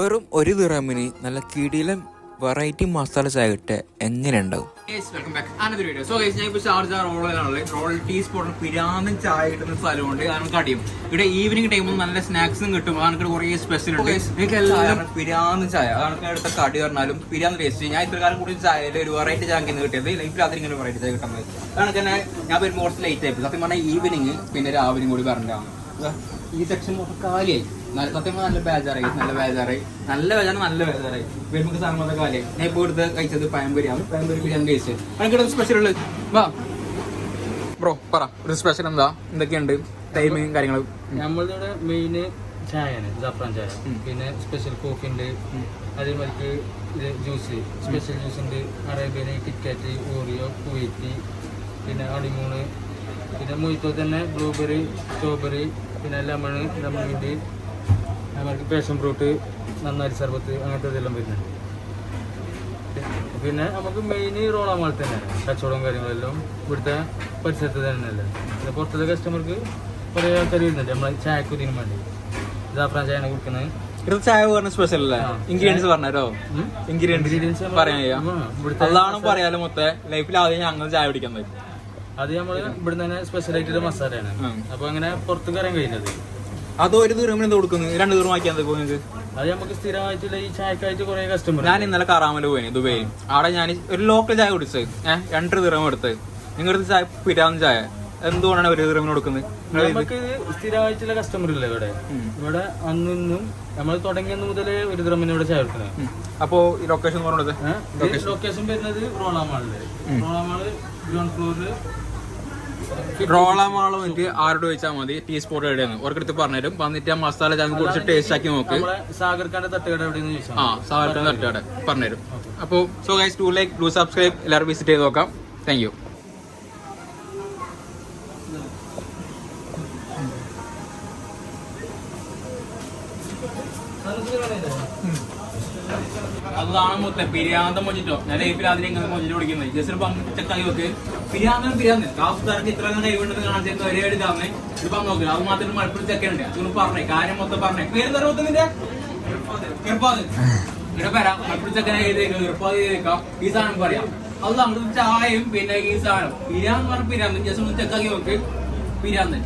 വെറും ഒരു ദിറമിന് നല്ല കിടിലം വെറൈറ്റി മസാല ചായ കിട്ടുക എങ്ങനെ ഉണ്ടാവും പിരാന്നും ചായ കിട്ടുന്ന സ്ഥലമുണ്ട്. അതാണ് കടിയും ഇവിടെ ഈവനിങ് ടൈമിൽ നല്ല സ്നാക്സും കിട്ടും. അതാണ് കുറെ സ്പെഷ്യൽ ഉണ്ട്. പിരാന്ന് ചായ ഞാൻ എടുത്ത കടി പറഞ്ഞാലും പിരാന്ന് ടേസ്റ്റ് ഞാൻ ഇത്ര കാലം കൂടി ചായയിൽ ഒരു വെറൈറ്റി ചായ ഇന്ന് കിട്ടിയത്. ലൈഫിൽ അതിങ്ങനെ വെറൈറ്റി ചായ കിട്ടുന്നത് അതാണ് തന്നെ ഞാൻ വരുമ്പോൾ കുറച്ച് ലേറ്റ് ആയി. സത്യം പറഞ്ഞാൽ ഈവനിങ് പിന്നെ രാവിലെയും കൂടി പറഞ്ഞതാണ് ഈ സെക്ഷൻ മൊത്തം കാലിയായി. സത്യം നല്ല ബേജാറായി നല്ല ബേജാറായി. നല്ല ബേജാറ് നല്ല ബേജാറായി. വരുമ്പോൾ സാധനം കാലേ ഞാൻ ഇപ്പോൾ എടുത്ത് കഴിച്ചത് പഴംപൊരിയാണ്. പഴംപൊരി ബിരിയാണി കഴിച്ചത് എനിക്ക് സ്പെഷ്യൽ ഉള്ളത്. വാ. ബ്രോ പറ. ഒരു സ്പെഷ്യൽ എന്താ? എന്തൊക്കെയുണ്ട്? ടൈമിങ് കാര്യങ്ങളും. നമ്മളിവിടെ മെയിൻ ചായയാണ് ജാഫ്രാൻ ചായ. പിന്നെ സ്പെഷ്യൽ കോഫി ഉണ്ട്. അതേമാതിരി ജ്യൂസ് സ്പെഷ്യൽ ജ്യൂസ് ഉണ്ട്. അറേബ്യൻ കിറ്റ്കാറ്റ് ഓറിയോ കുവൈറ്റി പിന്നെ അടിമൂണ് പിന്നെ മൊയ്ത്തോ തന്നെ ബ്ലൂബെറി സ്ട്രോബെറി പിന്നെ ലെമൺ ലെമൺ മിന്റ് അതേമാതിരി പേഷൻ ഫ്രൂട്ട് നന്നാരി സർബത്ത് അങ്ങനത്തെ ഇതെല്ലാം വരുന്നുണ്ട്. പിന്നെ നമുക്ക് മെയിൻ റോളാമാൾ തന്നെയാണ് കച്ചവടവും കാര്യങ്ങളെല്ലാം ഇവിടുത്തെ പരിസരത്ത് തന്നെയല്ലേ. പിന്നെ പുറത്തുള്ള കസ്റ്റമർക്ക് കുറേ ആൾക്കാർ വരുന്നുണ്ട്. നമ്മളെ ചായക്ക് കുതിനും വേണ്ടി. ജാഫ്രാൻ ചായയാണ് കൊടുക്കുന്നത് ഇത് ചായ പറഞ്ഞ സ്പെഷ്യൽ അല്ലേ? ഇൻഗ്രീഡിയൻസ് പറഞ്ഞോ ഇൻഗ്രീഡിയൻസ് പറയാം പറയാലോ മൊത്തം. ലൈഫിൽ ആദ്യം ഞങ്ങൾ ചായ കുടിക്കുന്നത് അത് നമ്മൾ ഇവിടുന്ന് തന്നെ സ്പെഷ്യൽ ആയിട്ടുള്ള മസാലയാണ്. അപ്പൊ അങ്ങനെ പുറത്തു കറിയാൻ കഴിയുന്നത്. അത് ഒരു ദൂരം എന്ത് കൊടുക്കുന്നത് രണ്ട് ദൂരം ആക്കിയാൽ എന്താ നിങ്ങൾക്ക്? അത് നമുക്ക് സ്ഥിരമായിട്ടുള്ള ഈ ചായക്കായിട്ട് കുറെ കസ്റ്റമർ ഞാൻ ഇന്നലെ കറാമല പോയി ദുബൈയിൽ അവിടെ ഞാൻ ഒരു ലോക്കൽ ചായ കുടിച്ചത്. ഏഹ് രണ്ട് ദൂരം എടുത്ത് നിങ്ങളുടെ ചായ പിരാന്ന് ചായ. എന്തുകൊണ്ടാണ് ഒരു ദൂരം കൊടുക്കുന്നത്? നമുക്ക് സ്ഥിരമായിട്ടുള്ള കസ്റ്റമർ ഇല്ല ഇവിടെ. ഇവിടെ അന്നിന്നും നമ്മൾ തുടങ്ങിയത് മുതലേ ഒരു ദ്രമിന് ഇവിടെ ചായ കൊടുക്കുന്നത്. ഉം. അപ്പോ ഈ ലൊക്കേഷൻ പറഞ്ഞത്? ലൊക്കേഷൻ വരുന്നത് റോളാമാളിൽ. റോളാമാൾ ഗ്രൗണ്ട് ഫ്ലോറിൽ റോളാമാളോ എനിക്ക് ആരോട് ചോദിച്ചാൽ മതി? ടീ സ്പോട്ട് എവിടെയാണ് ഓർക്കെടുത്ത് പറഞ്ഞുതരും. വന്നിട്ട് ആ മസാല ചാൻ കുറിച്ച് ടേസ്റ്റ് ആക്കി നോക്ക്. സാഗർ ഖാന്റെ തട്ടുകട എവിടെയെന്ന് ആ തട്ടുകട. പറഞ്ഞുതരും. അപ്പോൾ so guys to like do subscribe എല്ലാവരും വിസിറ്റ് ചെയ്ത് നോക്കാം. താങ്ക് യു അതാണ് മൊത്തം. പിരിയാന്തം മൊച്ചിട്ടോ ഞാൻ ലൈഫിൽ അതിനെ മൊച്ചിട്ട് കുടിക്കുന്നത്. ജസ്റ്റ് പങ്ക് ചെക്കായി നോക്ക്. പിരിയാന്തം പിരിയാന്ന് കാഫുകാർക്ക് ഇത്ര കൈകൊണ്ടെന്ന് കാണാൻ ചെന്ന് ഒരേ ഒരു തന്നെ ഇത് പങ്ക് നോക്കില്ല അത് മാത്രം മലപ്പുറം ചെക്കുണ്ട് അതുകൊണ്ട് പറഞ്ഞേ കാര്യം മൊത്തം പറഞ്ഞേ. പേര് ഇർപ്പാത് ഇവിടെ വരാം. മലപ്പുറം ചെക്കനെ എഴുതിയേക്കാം ഈ സാധനം പറയാം അത് നമ്മുടെ ചായയും പിന്നെ ഈ സാധനം. പിരിയാന്ന് പറഞ്ഞ പിരിയാന്ന് ജസ്റ്റ് ഒന്ന് ചെക്കാക്കി നോക്ക്. പിരിയാന്ന്